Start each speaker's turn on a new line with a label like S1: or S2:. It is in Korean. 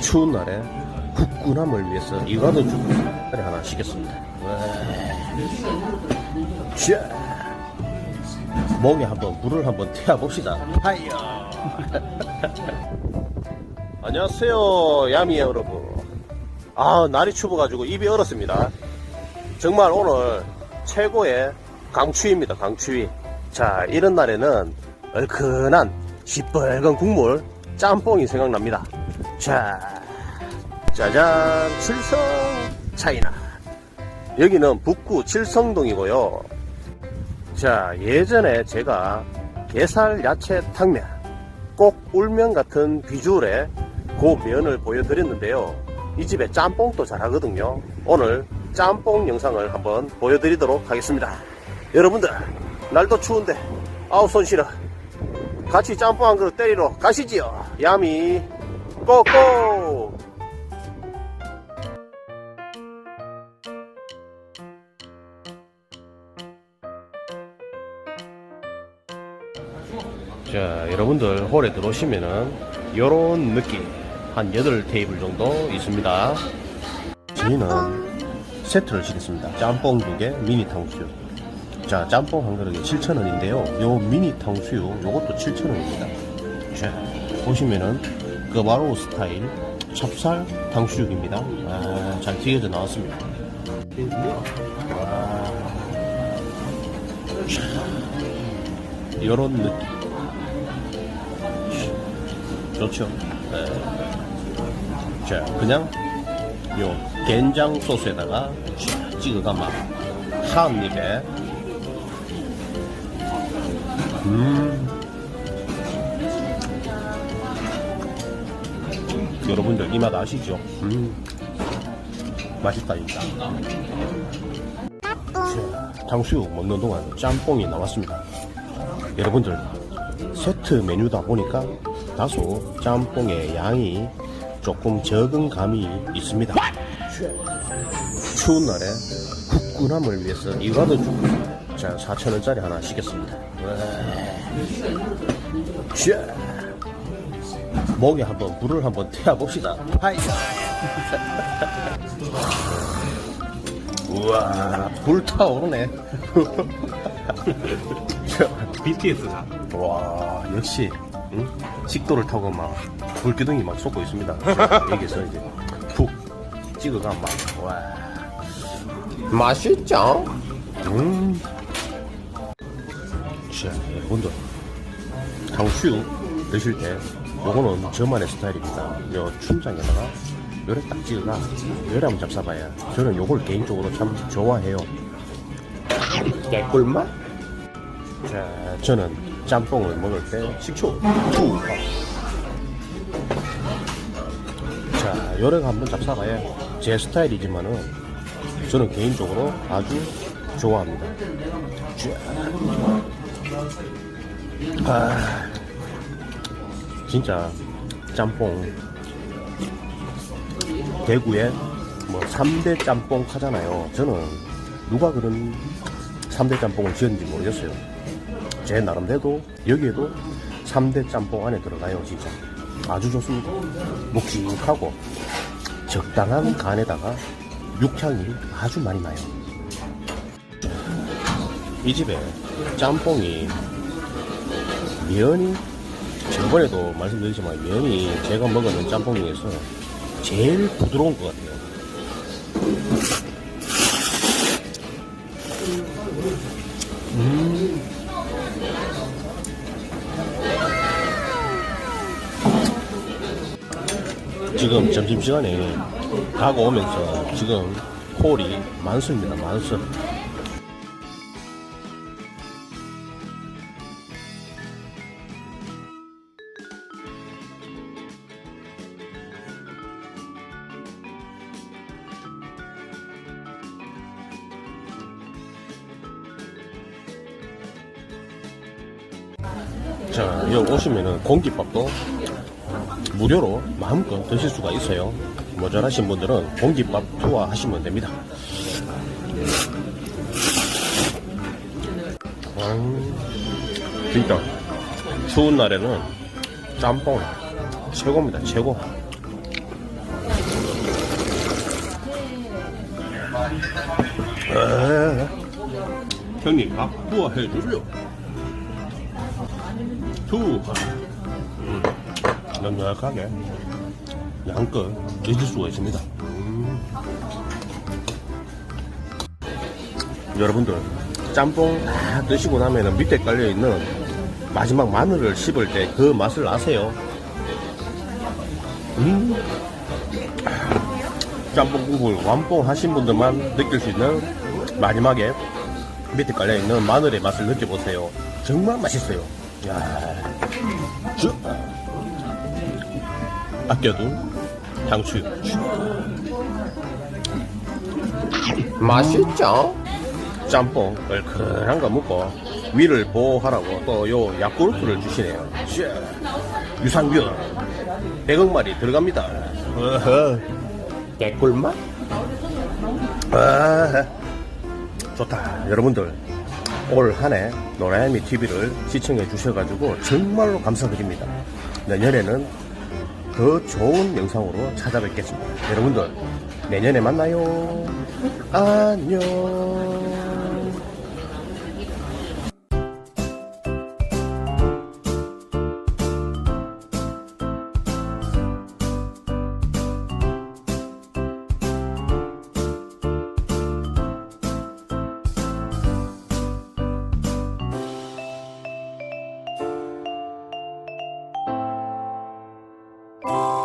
S1: 추운 날에 후끈함을 위해서 이거도 주고 하나 시켰습니다. 자, 목에 한번 물을 한번 태워 봅시다. 하이요. 안녕하세요, 야미 여러분. 아, 날이 추워가지고 입이 얼었습니다. 정말 오늘 최고의 강추위입니다, 강추위. 자, 이런 날에는 얼큰한 시뻘건 국물, 짬뽕이 생각납니다. 자, 짜잔, 칠성 차이나. 여기는 북구 칠성동이고요. 자, 예전에 제가 게살 야채 탕면, 꼭 울면 같은 비주얼의 그 면을 보여드렸는데요. 이 집에 짬뽕도 잘하거든요. 오늘 짬뽕 영상을 한번 보여드리도록 하겠습니다. 여러분들, 날도 추운데, 아우, 손 시려. 같이 짬뽕 한 그릇 때리러 가시지요. 야미, 고고! 자, 여러분들 홀에 들어오시면은 요런 느낌 한 8테이블 정도 있습니다. 저희는 세트를 시켰습니다. 짬뽕 두 개, 미니 탕수육. 자, 짬뽕 한 그릇에 7,000원인데요. 요 미니 탕수육 요것도 7,000원입니다. 자, 보시면은 그바로 스타일 찹쌀 탕수육입니다. 아, 잘 튀겨져 나왔습니다. 아, 자, 요런 느낌. 좋죠. 네. 자, 그냥 요 된장 소스에다가 쫙 찍어가 막한 입에 음 여러분들 이 맛 아시죠? 음 맛있다 진짜. 자, 탕수육 먹는 동안 짬뽕이 나왔습니다. 여러분들 세트 메뉴다 보니까 다소 짬뽕의 양이 조금 적은 감이 있습니다. 추운 날에 후끈함을 위해서 이거도 주고 자 4천원짜리 하나 시켰습니다. 자, 목에 한번 물을 한번 태워 봅시다. 하이. 우와 불타오르네.
S2: BTS가
S1: 와 역시 응? 식도를 타고 막 불기둥이 막 솟고 있습니다. 여기서 이제 푹 찍어가 막 와. 맛있죠? 음. 자 여러분들 탕수육 드실 때 요거는 저만의 스타일입니다. 요 춘장에다가 요래 딱 찍어가 요래 한번 잡숴봐야 저는 요걸 개인적으로 참 좋아해요. 개꿀맛? 자, 저는 짬뽕을 먹을 때 식초 투. 자, 요래가 한번 잡숴봐야 제 스타일이지만은 저는 개인적으로 아주 좋아합니다. 자. 아, 진짜 짬뽕 대구에 뭐 3대 짬뽕 하잖아요. 저는 누가 그런 3대 짬뽕을 지었는지 모르겠어요. 제 나름대로 여기에도 3대 짬뽕 안에 들어가요 진짜 아주 좋습니다 묵직하고 적당한 간에다가 육향이 아주 많이 나요 이 집에 짬뽕이 면이 저번에도 말씀드렸지만 면이 제가 먹었는 짬뽕 중에서 제일 부드러운 것 같아요 지금 점심시간에 가고 오면서 지금 콜이 많습니다. 많습. 자, 여기 오시면은 공깃밥도 무료로 마음껏 드실 수가 있어요. 모자라신 분들은 공깃밥 투하 하시면 됩니다. 음, 진짜 추운 날에는 짬뽕 최고입니다. 최고. 에이.
S2: 형님 밥 부어 해주세요. 투.
S1: 넉넉하게 양껏 잊을 수가 있습니다. 여러분들 짬뽕 다 드시고 나면은 밑에 깔려 있는 마지막 마늘을 씹을 때 그 맛을 아세요? 음. 짬뽕 국물 완뽕 하신 분들만 느낄 수 있는 마지막에 밑에 깔려 있는 마늘의 맛을 느껴보세요. 정말 맛있어요. 야, 쭉. 아껴둔 향수. 맛있죠? 짬뽕 얼큰한 거 먹고 위를 보호하라고 또요 야쿠르트를 주시네요. 슈. 유산균 100억 마리 들어갑니다. 개꿀맛? 아, 좋다. 여러분들 올 한해 노라야미 TV를 시청해 주셔가지고 정말로 감사드립니다. 내년에는 더 좋은 영상으로 찾아뵙겠습니다. 여러분들 내년에 만나요. 안녕.